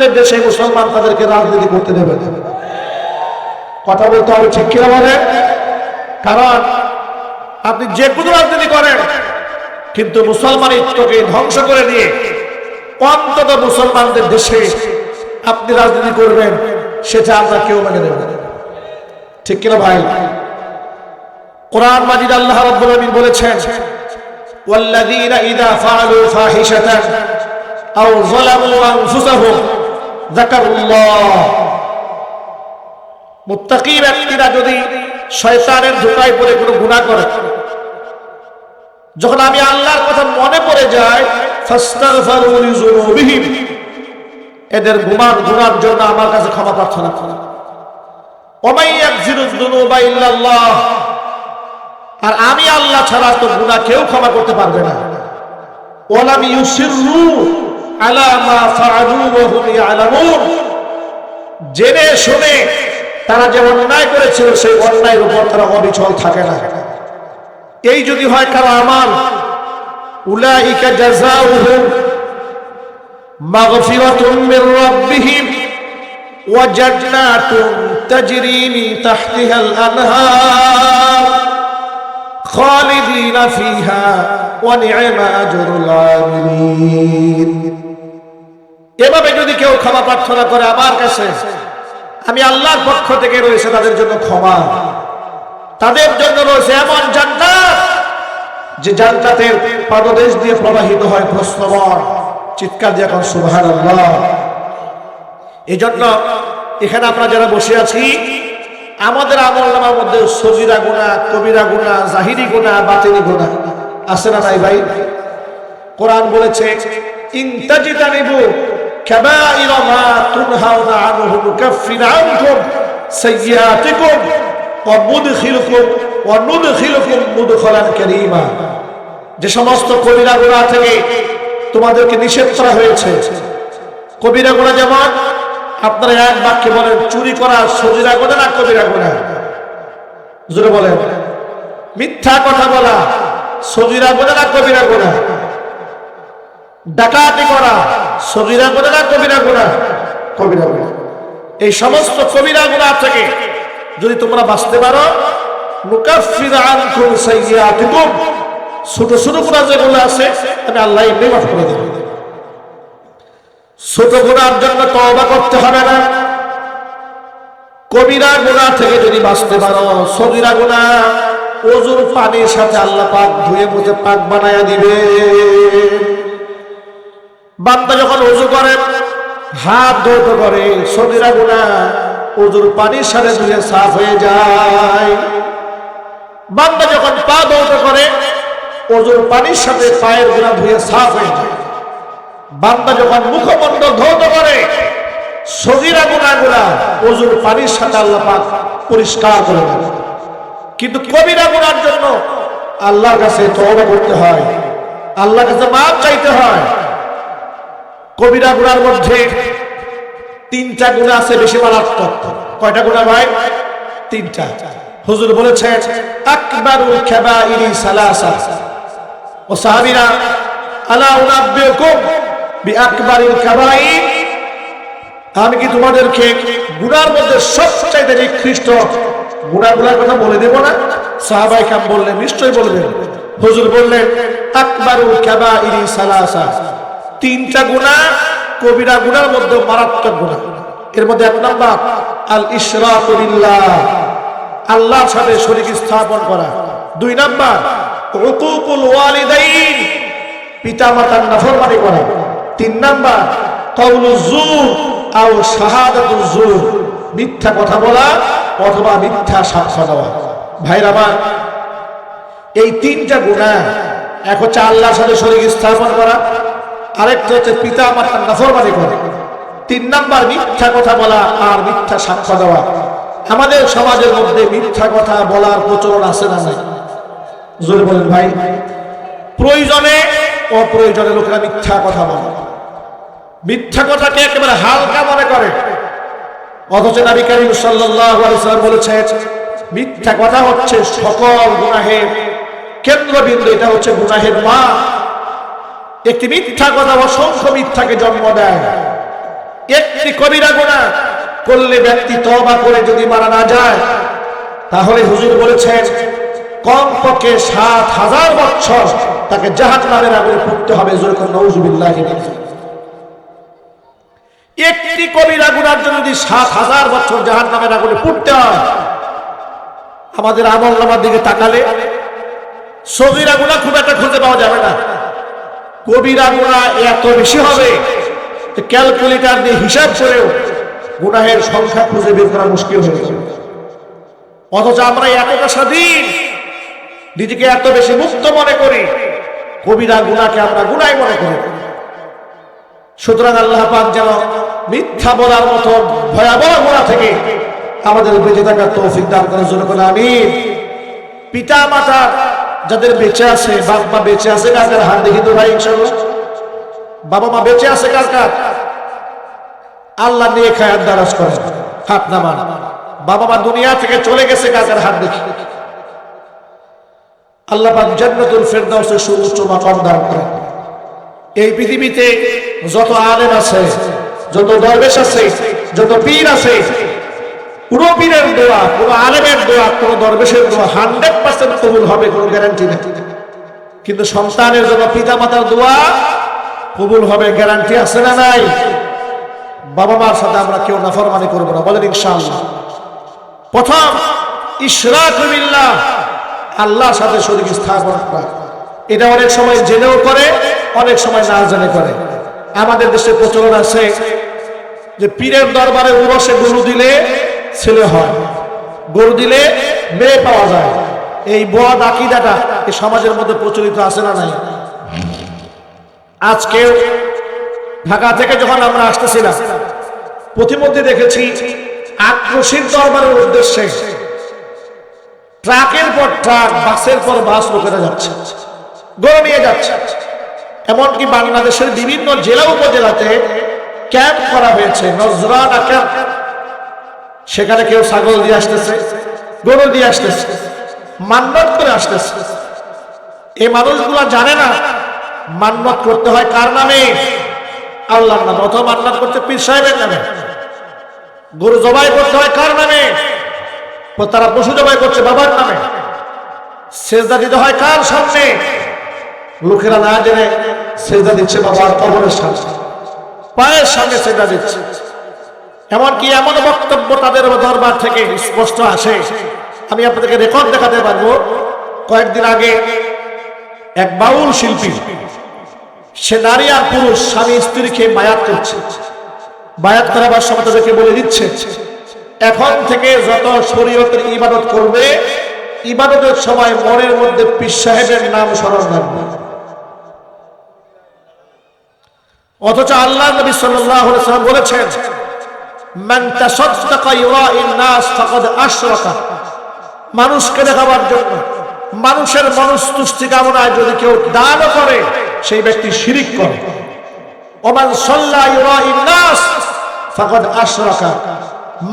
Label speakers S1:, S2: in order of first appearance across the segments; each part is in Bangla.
S1: মুসলমানদের দেশে মুসলমান তাদেরকে রাজনীতি করতে দেবে না। কথা বলতে হবে ঠিক কিনা বলে কারণ আপনি যে কোনো রাজনীতি করেন কিন্তু মুসলমান ইত্যকে ধ্বংস করে দিয়ে অন্তত মুসলমানদের দেশে আপনি রাজনীতি করবেন সেটা আমরা কেউ মেনে নেব না। ঠিক কিনা ভাই কোরআন মাজিদ আল্লাহ রাব্বুল আলামিন বলেছেন والذين إذا فعلوا فاحشة أو ظلموا أنفسهم জাকারুল্লাহ মুত্তাকি ব্যক্তিরা যদি শয়তানের ধোকায় পরে কোনো গুণা করে, যখন আমি আল্লাহর কথা মনে পড়ে যাই এদের গুমার গুণার জন্য আমার কাছে ক্ষমা প্রার্থনা করা আর আমি আল্লাহ ছাড়া তো গুণা কেউ ক্ষমা করতে পারবে না। ওলাম ইউসির জেনে শুনে তারা যে অন্যায় করেছিল, সেই অন্যায়ের উপর তারা অবিচল থাকে না। এই যদি হয় কারও আমার উলাইকা জাযাউহুম মাগফিরাতুম মির রাব্বিহিম ওয়া জান্নাতুন তাজরি মিন তাহতিহাল আনহার খালিদিনা ফিহা ওয়া নি'মা আজরুল আমিলিন এভাবে যদি কেউ ক্ষমা প্রার্থনা করে আমার কাছে, আমি আল্লাহর পক্ষ থেকে রয়েছে তাদের জন্য ক্ষমা। তাদের জন্য রয়েছে এমন জান্নাত, যে জান্নাতের পাদদেশ দিয়ে প্রবাহিত হয় প্রশ্নবর চিৎকার দিয়ে এখন আল্লাহ এই জন্য এখানে আমরা যারা বসে আছি, আমাদের আমল নামার মধ্যে সজিরা গুণা, কবিরা গুণা, জাহিরি গুণা, বাতিনি গুণা আছে না নাই ভাই? কোরআন বলেছে ইনতাজিতানিবু তুনহাউনা আনহু নুকাফির আনকুম সাইয়্যাতিকুম ওয়া মুদখিলুকুম ওয়া নুদখিলুকুম মুদখালান কারীমা যে সমস্ত কবিরা গোড়া থেকে তোমাদেরকে নিষেধ করা হয়েছে। কবিরা গোড়া যেমন আপনারা এক বাক্যে বলেন, চুরি করা সজিরা গুনাহ না কবিরা গুনাহ জোরে বলেন। মিথ্যা কথা বলা সজিরা গুনাহ না কবিরা গুনাহ ডাকাতি করা সগিরা গুণা না কবিরা গুণা কবিরা গুণা এই সমস্ত কবিরা গুণা থেকে যদি তোমরা বাঁচতে পারো ছোট ছোট গুণা যেগুলো আছে আমি আল্লাহ এমনি মাফ করে দেব। ছোট গুণার জন্য তওবা করতে হবে না। কবিরা গুণা থেকে যদি বাঁচতে পারো সগিরা গুণা ওজুর পানির সাথে আল্লাহ পাক ধুয়ে মুছে পাক বানায়া দিবে। বান্দা যখন উজু করে, হাত ধৌত করে সদিরা গুণা উজুর পানির সাথে ধুয়ে সাফ হয়ে যায়। বান্দা যখন পা ধৌত করে, উজুর পানির সাথে পায়ের গুণা ধুয়ে সাফ হয়ে যায়। বান্দা যখন মুখমণ্ডল ধৌত করে সদিরা গুণা গুণা উজুর পানির সাথে আল্লাহ পাক পরিষ্কার করে দেয় কিন্তু কবিরা গুণার জন্য আল্লাহর কাছে তওবা করতে হয়। আল্লাহর কাছে মাপ চাইতে হয়। কবিরা গুণার মধ্যে তিনটা গুণা আছে বেশি মারাত্মক। কয়টা গুণা ভাই? তিনটা। হুজুর বলেছেন, আকবারুল কাবাইরি সালাসা। ও সাহাবীরা, আলা উনাব্বিউকুম বিআকবারিল কাবাইর। আমি কি তোমাদেরকে গুনার মধ্যে সবচাইতে নিকৃষ্ট গুনাহগুলোর কথা বলে দেব না? সাহাবাই কাম বললেন নিশ্চয়ই বলবেন। হুজুর বললেন, আকবারুল কাবাইরি সালাসা। তিনটা গুণা কবিরা গুণার মধ্যে মারাত্মক গুণা এর মধ্যে এক নাম্বার, আল ইসরাফুল্লাহ আল্লাহর সাথে শরীক স্থাপন করা। দুই নাম্বার, উকুকুল ওয়ালিদাইন পিতা মাতার নাফরমানি করা। তিন নাম্বার কওলুজ জুর আও শাহাদাতুজ মিথ্যা কথা বলা অথবা মিথ্যা সাক্ষ্য দেওয়া। ভাইরা আমার, এই তিনটা গুণা এক হচ্ছে আল্লাহর সাথে শরীক স্থাপন করা আরেকটা হচ্ছে পিতা মাতার নাফরমানি করে। তিন নাম্বার মিথ্যা কথা বলা আর মিথ্যা সাক্ষ্য দেওয়া। আমাদের সমাজের মধ্যে মিথ্যা কথা বলার প্রচলন আছে না নাই? জোরে বলেন ভাই। প্রয়োজনে অপ্রয়োজনে লোকেরা মিথ্যা কথা বলে। মিথ্যা কথাকে একেবারে হালকা মনে করে। অথচ নবী করিম সাল্লাম বলেছেন, মিথ্যা কথা হচ্ছে সকল গুনাহের কেন্দ্রবিন্দু, এটা হচ্ছে গুনাহের মা একটি মিথ্যা কথা অসংখ্য মিথ্যাকে জন্ম দেয়। একটি কবিরা গুণা করলে ব্যক্তি তবা করে যদি মারা না যায়, তাহলে হুজুর বলেছেন, কমপক্ষে সাত হাজার বছর তাকে জাহাজ নামের আগুনে পড়তে হবে। একটি কবিরা গুণার জন্য যদি সাত হাজার বছর জাহাজ নামের আগুনে পড়তে হয়, আমাদের আমল নামার দিকে তাকালে সবিরা গুণা খুব একটা খুঁজে পাওয়া যাবে না। কবিরা গুণা এত বেশি হবে ক্যালকুলেটার দিয়ে হিসাব করেও গুনাহের সংখ্যা খুঁজে বের করা মুশকিল হয়ে যাবে। অথচ আমরা এতটা স্বাধীন, নিজেকে এত বেশি মুক্ত মনে করি, কবিরা গুণাকে আমরা গুনাই মনে করি। সুতরাং আল্লাহ পাক যেন মিথ্যা বলার মতো ভয়াবহ গুণা থেকে আমাদের বেঁচে থাকার তৌফিক দান করার জন্য আমি পিতা মাতা যাদের বেঁচে আছে, বাপ মা বেঁচে আছে, কার হাত দেখি তো ভাই ইনশাল্লাহ বাবা মা বেঁচে আছে, কার কার? আল্লাহ নিয়ে খায়াত দ্বারাজ করে হাত নামান। বাবা মা দুনিয়া থেকে চলে গেছে কার হাত দেখি? আল্লাহ পাক জান্নাতুল ফেরদাউসের সুউচ্চ মাকাম দান করেন। এই পৃথিবীতে যত আলেম আছে, যত দরবেশ আছে, যত পীর আছে পুরো পীরের দোয়া পুরো আলেমের দোয়া, কোনো দরবেশের দোয়া হান্ড্রেড পার্সেন্ট কবুল হবে, কোনো গ্যারান্টি নেই। কিন্তু সন্তানের জন্য পিতা মাতার দোয়া কবুল হবে গ্যারান্টি আছে না নাই? বাবা মার সাথে আমরা কেউ নাফরমানি করব না, বলেন ইনশাআল্লাহ। প্রথম, ইশরাক বিল্লাহ, আল্লাহর সাথে শরীর স্থাপন করা। এটা অনেক সময় জেনেও করে, অনেক সময় না জেনে করে। আমাদের দেশে প্রচলন আছে যে পীরের দরবারে উরসে গরু দিলে ছেলে হয়। গরু দিলে মেয়ে পাওয়া যায়। এই বদ আকিদাটা এই সমাজের মধ্যে প্রচলিত আছে না নাই? আজকে ঢাকা থেকে যখন আমরা আসতেছিলাম, প্রতিমধ্যে দেখেছি আক্রোশীর দরবারের উদ্দেশ্যে ট্রাকের পর ট্রাক, বাসের পর বাস লোকেরা যাচ্ছে, গরু নিয়ে যাচ্ছে। এমনকি বাংলাদেশের বিভিন্ন জেলা উপজেলাতে ক্যাম্প করা হয়েছে, নজরানা ক্যাম্প। সেখানে কেউ ছাগল দিয়ে আসতেছে, গরু দিয়ে আসতেছে মান্নত করে আসতেছে। এই মানুষগুলা জানে না মান্নত করতে হয় কার নামে? আল্লাহর নামে, অথবা মান্নত করতে পীর সাহেবের নামে। গরু জবাই করতে হয় কার নামে? তারা পশু জবাই করছে বাবার নামে। সেজদা দিতে হয় কার সামনে? লোকেরা না জেনে সেজদা দিচ্ছে বাবার কবরের সামনে। পায়ের সামনে সেজদা দিচ্ছে। এমনকি এমন বক্তব্য তাদের দরবার থেকে স্পষ্ট আসে। আমি আপনাদেরকে রেকর্ড দেখাতে পারব। কয়েকদিন আগে এক বাউল শিল্পী, সে নারী আর পুরুষ, স্বামী স্ত্রীকে বায়াত করছে। বায়াত করাবার সময় তাদেরকে বলে দিচ্ছে, এখন থেকে যত শরীয়তের ইবাদত করবে, ইবাদতের সময় মনের মধ্যে পীর সাহেবের নাম স্মরণ রাখবে। অথচ আল্লাহ নবী সাল্লাম বলেছেন মানুষকে দেখাবার জন্য, মানুষের মনস্তুষ্টি কামনায় যদি কেউ দানও করে, সেই ব্যক্তি শিরিক করে।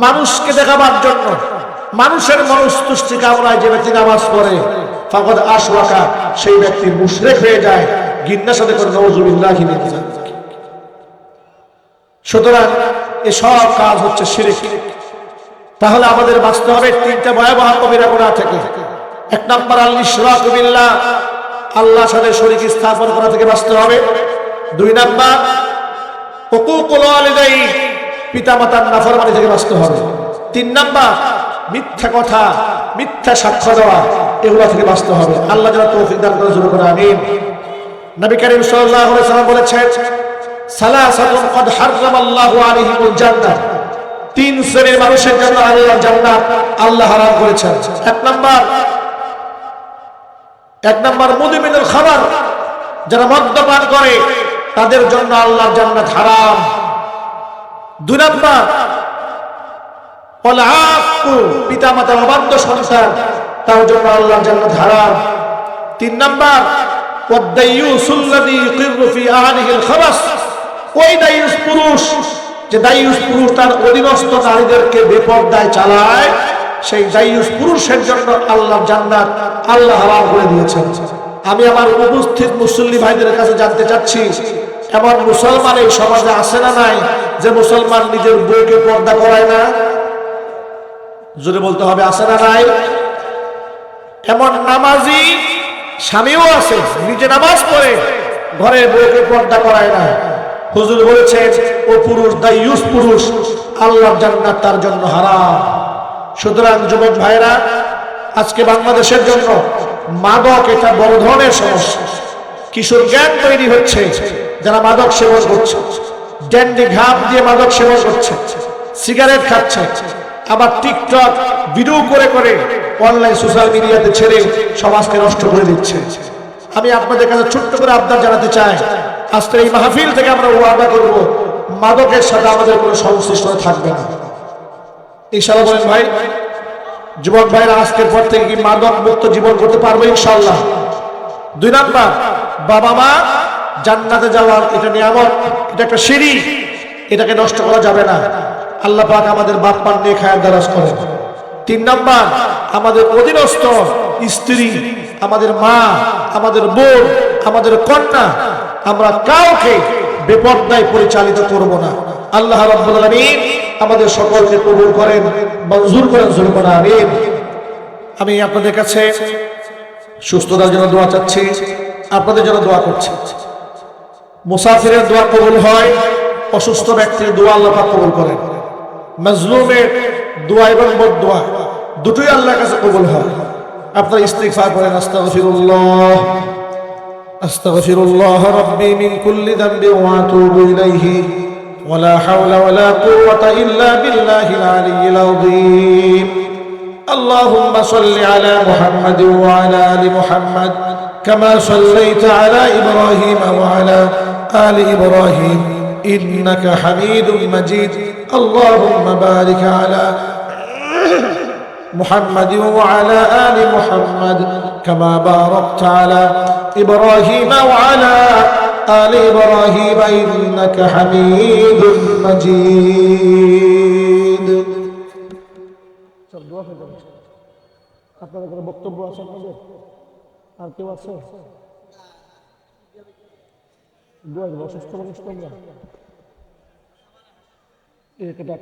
S1: মানুষকে দেখাবার জন্য, মানুষের মনস্তুষ্টি কামনায় যে ব্যক্তি নামাজ পড়ে, ফাকাদ আশরাকা, সেই ব্যক্তি মুশরিক হয়ে যায়। গিন্নার সাথে সুতরাং এসব কাজ হচ্ছে শিরিক। তাহলে আমাদের বাঁচতে হবে তিনটা ভয়াবহ কবিরা গোড়া থেকে। এক নম্বর আল্লি বিল্লাহ। আল্লাহর সাথে শরীর স্থাপন করা থেকে বাঁচতে হবে। দুই নাম্বার ওয়ালিদাই, পিতামাতার নাফরমানি থেকে বাঁচতে হবে। তিন নাম্বার, মিথ্যা কথা, মিথ্যা সাক্ষ্য দেওয়া, এগুলো থেকে বাঁচতে হবে। আল্লাহ যেন তৌফিক দান করে শুরু করে আমিন। নবী করিম আলাইহি সাল্লাম বলেছেন সালাসাতুন কদ হারামাল্লাহু আলাইহিমুল জান্নাহ। তিন শ্রেণির মানুষের জন্য আল্লাহ জান্নাত আল্লাহ হারাম করেছেন। এক নাম্বার এক নাম্বার মুদিমিনুল খাবার যারা মদ্যপান করে, তাদের জন্য আল্লাহ জান্নাত হারাম। দুই নাম্বার পিতা মাতার অবাধ্য সন্তান, তার জন্য আল্লাহ জান্নাত হারাম। তিন নাম্বার খাবাস। ওই দায়ুস পুরুষ? যে দায়ুস পুরুষ তার অধীনস্থ নারীদেরকে বেপর্দায় চালায়, সেই দায়ুস পুরুষের জন্য আল্লাহ জান্নাত, আল্লাহ হারাম করে দিয়েছেন। আমি আমার উপস্থিত মুসল্লি ভাইদের কাছে জানতে চাচ্ছি, এমন মুসলমান এই সমাজে আসে না নাই যে মুসলমান নিজের বউকে পর্দা করায় না? জোরে বলতে হবে আসে না নাই? এমন নামাজি স্বামীও আছে, নিজে নামাজ পড়ে ঘরে বউকে পর্দা করায় না। হুজুর বলেছেন ও পুরুষ দায়ুস পুরুষ আল্লাহর জান্নাত তার জন্য হারাম। সুতরাং যুবক ভাইরা আজকে বাংলাদেশের জন্য মাদক এটা বড় ধরনের সমস্যা। কিশোর জ্ঞান তৈরি হচ্ছে, যারা মাদক সেবন করছে। ড্যান্ডি ঘাপ দিয়ে মাদক সেবন করছে, সিগারেট খাচ্ছে, আবার টিকটক ভিডিও করে করে অনলাইন সোশ্যাল মিডিয়াতে ছেড়ে সমাজকে নষ্ট করে দিচ্ছে। আমি আপনাদের কাছে ছোট্ট করে আবদার জানাতে চাই আজকে এই মাহফিল থেকে আমরা ওয়াদা করব, মাদকের সাথে আমাদের কোনো সংশ্লিষ্টতা থাকবে না। ইনশাল্লাহ বলেন ভাই, যুবক ভাইরা, আজকের পর থেকে কি মাদক মুক্ত জীবন করতে পারব ইনশাল্লাহ দুই নাম্বার বাবা মা জান্নাতে যাওয়ার এটা নিয়ামত, এটা একটা সিঁড়ি, এটাকে নষ্ট করা যাবে না। আল্লাহ পাক আমাদের বাপ মার নিয়ে খায়ের দ্বারাজ করেন। তিন নাম্বার, আমাদের অধীনস্থ স্ত্রী, আমাদের মা, আমাদের বোন, আমাদের কন্যা আমরা কাউকে বেপর্দায় পরিচালিত করব না। আল্লাহ রাব্বুল আমাদের সকলকে কবুল করেন, মঞ্জুর করেন জুলমান আমিন। আমি আপনাদের কাছে সুস্থতার জন্য দোয়া চাচ্ছি, আপনাদের জন্য দোয়া করছি। মুসাফিরের দোয়া কবুল হয়, অসুস্থ ব্যক্তির দোয়া আল্লাহ কবুল করেন। মজলুমের দোয়া এবং বদোয়া দুটোই আল্লাহর কাছে কবুল হয়। আপনার ইস্তিগফার করেন, আস্তাগফিরুল্লাহ। أستغفر الله ربي من كل ذنب وأتوب إليه. ولا حول ولا قوة إلا بالله العلي العظيم. اللهم صل على محمد وعلى آل محمد كما صليت على إبراهيم وعلى آل إبراهيم. إنك حميد مجيد. اللهم بارك على محمد وعلى آل محمد كما باركت على إبراهيم وعلى آل إبراهيم إنك حميد مجيد আপনাদের কোনো বক্তব্য আছে আপনাদের আর কেউ আছে দোয়া দেবো অসুস্থ মানুষ তোমরা একে ডাক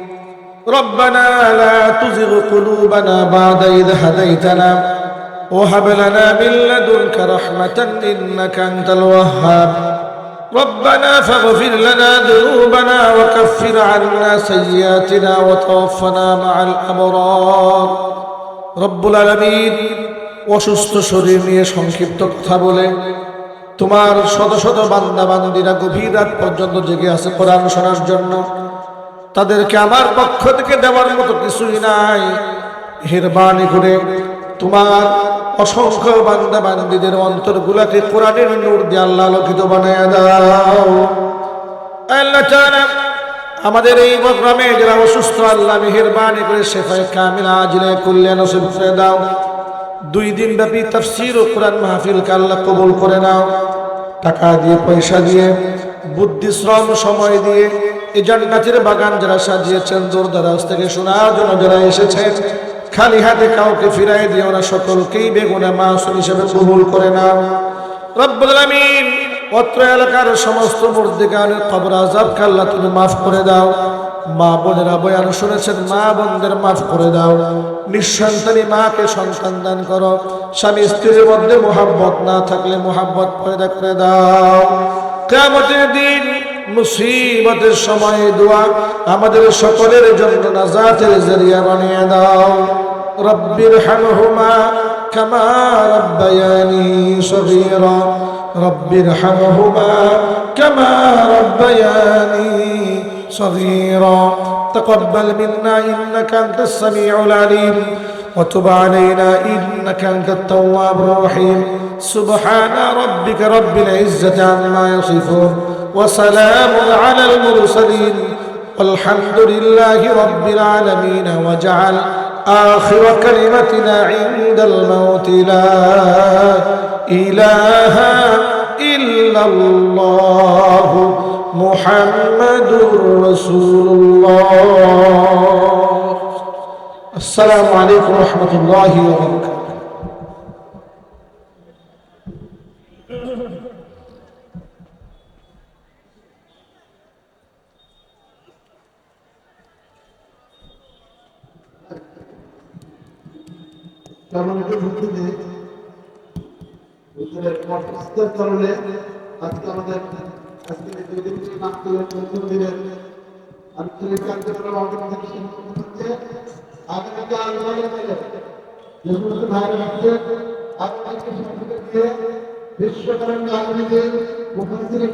S1: ربنا لا تزغ قلوبنا بعد اذ هديتنا وهب لنا من لدنك رحمه انك انت الوهاب ربنا فاغفر لنا ذنوبنا وكفر عنا سيئاتنا وتوفنا مع الابرار رب العالمين অসুস্থ শরীর নিয়ে সংক্ষিপ্ত কথা বলে তোমার শত শত বান্দা বান্দিরা গভীর রাত পর্যন্ত জেগে আছে কোরআন শোনার জন্য তাদেরকে আমার পক্ষ থেকে দেওয়ার মতো কিছুই নাই। হেরবানি করে তোমার অসংখ্য বান্দা বান্দিদের অন্তরগুলাকে কোরআনের নূর দিয়ে আল্লাহ আলোকিত বানায় দাও। আল্লাহ আমাদের এই গ্রামে যারা অসুস্থ, আল্লাহ মেহেরবানি করে শেফায় কামিলা আজিলে কল্যাণ নসিব করে দাও। দুই দিন ব্যাপী তাফসির ও কোরআন মাহফিলকে আল্লাহ কবুল করে নাও। টাকা দিয়ে, পয়সা দিয়ে, বুদ্ধি, শ্রম, সময় দিয়ে এই জান্নাতের বাগান যারা সাজিয়েছেন, দূর দারাজ থেকে শোনার জন্য যারা এসেছেন, খালি হাতে কাউকে ফিরাই দিয়ে ওরা সকলকেই বেগুনে মাসুম হিসেবে কবুল করে নাও। রব্বুল আলামিন অত্র এলাকার সমস্ত মূর্তিকানের কবর আজাবকে আল্লাহ তুমি মাফ করে দাও। মা বোনেরা বয়ান শুনেছেন, মা বোনদের মাফ করে দাও। নিঃসন্তানী মাকে সন্তান দান করো। স্বামী স্ত্রীর মধ্যে মোহাব্বত না থাকলে মোহাব্বত পয়দা করে দাও। কেমতের দিন মুসিবতের সময় দোয়া আমাদের সকলের জন্য নাজাতের জরিয়া বানিয়ে দাও রব্বির হামহুমা কামা রব্বায়ানি সগীরা রব্বির হামহুমা কামা রব্বায়ানি صغيرا تقبل منا انك انت السميع العليم وتب علينا انك انت التواب الرحيم سبحان ربك رب العزه عما يصفون وسلام على المرسلين والحمد لله رب العالمين وجعل آخر كلمتنا عند الموت لا إله إلا الله محمد رسول الله. السلام عليكم ورحمة الله وبركاته.
S2: আমাদের ভিত্তিতে উত্তরের কর্মসূচির কারণে আজকে আমাদের আজকে দুই দিন নাটকের প্রথম দিনের আঞ্চলিক কার্যক্রম আমাদের থেকে শুরু হচ্ছে। আগামীকাল আন্দোলনে মিলে যে সমস্ত ভাইরা আছে আপনাকে সম্পর্কে দিয়ে বিশ্বকরণ আগামী মুখ্যমন্ত্রী